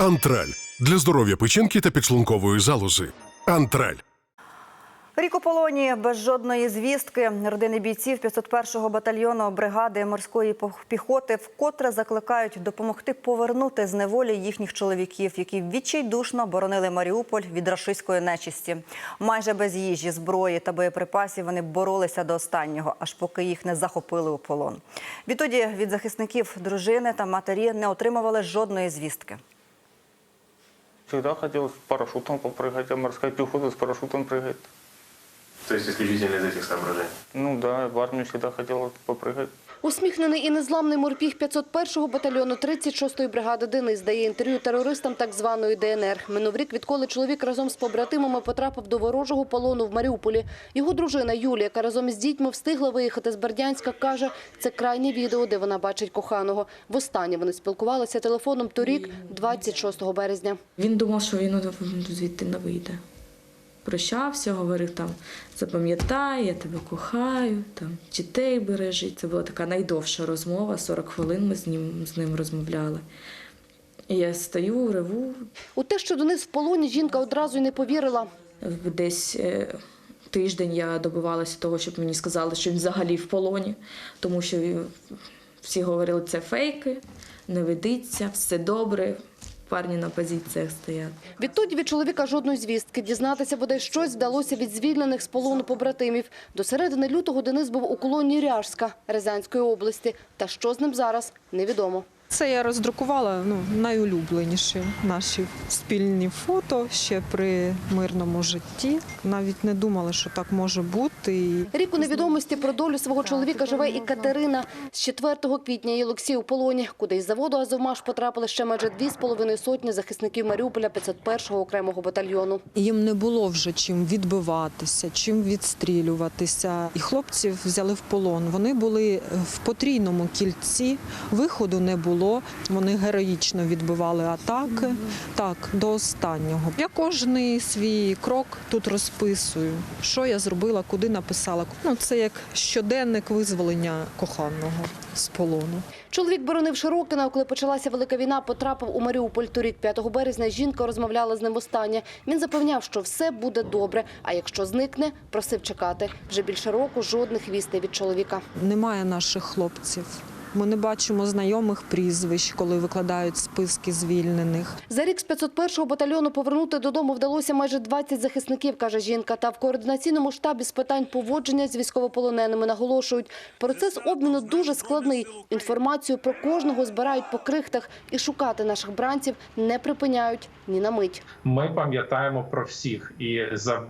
Антраль для здоров'я печінки та підшлункової залози. Антраль. Рік у полоні без жодної звістки. Родини бійців 501-го батальйону бригади морської піхоти вкотре закликають допомогти повернути з неволі їхніх чоловіків, які відчайдушно боронили Маріуполь від рашистської нечисті. Майже без їжі, зброї та боєприпасів вони боролися до останнього, аж поки їх не захопили у полон. Відтоді від захисників дружини та матері не отримували жодної звістки. Всегда хотел с парашютом попрыгать, а морская пехота с парашютом прыгает. То есть исключительно из этих соображений. Ну да, в армию всегда хотел попрыгать. Усміхнений і незламний морпіг 501-го батальйону 36-ї бригади Денис дає інтерв'ю терористам так званої ДНР. Минув рік, відколи чоловік разом з побратимами потрапив до ворожого полону в Маріуполі. Його дружина Юлія, яка разом із дітьми встигла виїхати з Бердянська, каже, це крайнє відео, де вона бачить коханого. Востаннє вони спілкувалися телефоном торік, 26 березня. Він думав, що він звідти не вийде. Прощався, говорив там, запам'ятай, я тебе кохаю, там, дітей бережи. Це була така найдовша розмова, 40 хвилин ми з ним, з ним розмовляли. І я стою, реву. У те, що Денис в полоні, жінка одразу й не повірила. Десь е, тиждень я добивалася того, щоб мені сказали, що він взагалі в полоні, тому що всі говорили, це фейки, не ведиться, все добре, парні на позиціях стоять. Відтоді від чоловіка жодної звістки. Дізнатися буде щось вдалося від звільнених з полону побратимів. До середини лютого Денис був у колонії Ряжська Рязанської області. Та що з ним зараз, невідомо. Це я роздрукувала ну, найулюбленіші наші спільні фото ще при мирному житті. Навіть не думала, що так може бути. Рік у невідомості про долю свого чоловіка живе і Катерина. З 4 квітня її Олексій у полоні, куди із заводу «Азовмаш» потрапили ще майже дві з половиною сотні захисників Маріуполя 501-го окремого батальйону. їм не було вже чим відбиватися, чим відстрілюватися. І хлопців взяли в полон. Вони були в потрійному кільці, виходу не було. Вони героїчно відбивали атаки. Так, до останнього. Я кожний свій крок тут розписую, що я зробила, куди написала. Ну, це як щоденник визволення коханого з полону. Чоловік боронив Широкина, коли почалася велика війна, потрапив у Маріуполь. Торік 5 березня жінка розмовляла з ним останнє. Він запевняв, що все буде добре, а якщо зникне, просив чекати. Вже більше року жодних вістей від чоловіка. Немає наших хлопців. Ми не бачимо знайомих прізвищ, коли викладають списки звільнених. За рік з 501-го батальйону повернути додому вдалося майже 20 захисників, каже жінка. Та в координаційному штабі з питань поводження з військовополоненими наголошують. Процес обміну дуже складний. Інформацію про кожного збирають по крихтах і шукати наших бранців не припиняють ні на мить. ми пам'ятаємо про всіх, і за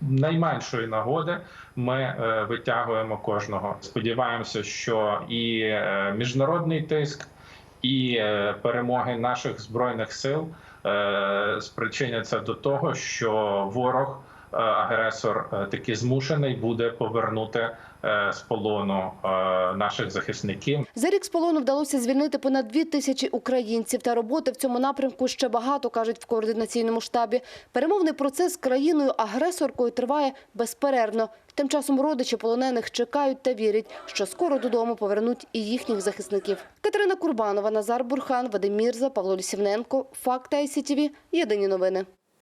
найменшої нагоди ми е, витягуємо кожного. Сподіваємося, що і е, міжнародний тиск, і е, перемоги наших збройних сил спричиняться до того, що ворог. Е, Агресор е, таки змушений буде повернути е, з полону наших захисників. За рік з полону вдалося звільнити понад дві тисячі українців. Та роботи в цьому напрямку ще багато, кажуть в координаційному штабі. Перемовний процес з країною-агресоркою триває безперервно. Тим часом родичі полонених чекають та вірять, що скоро додому повернуть і їхніх захисників. Катерина Курбанова, Назар Бурхан, Вадим Мірза, Павло Лісівненко. Факти ICTV. Єдині новини.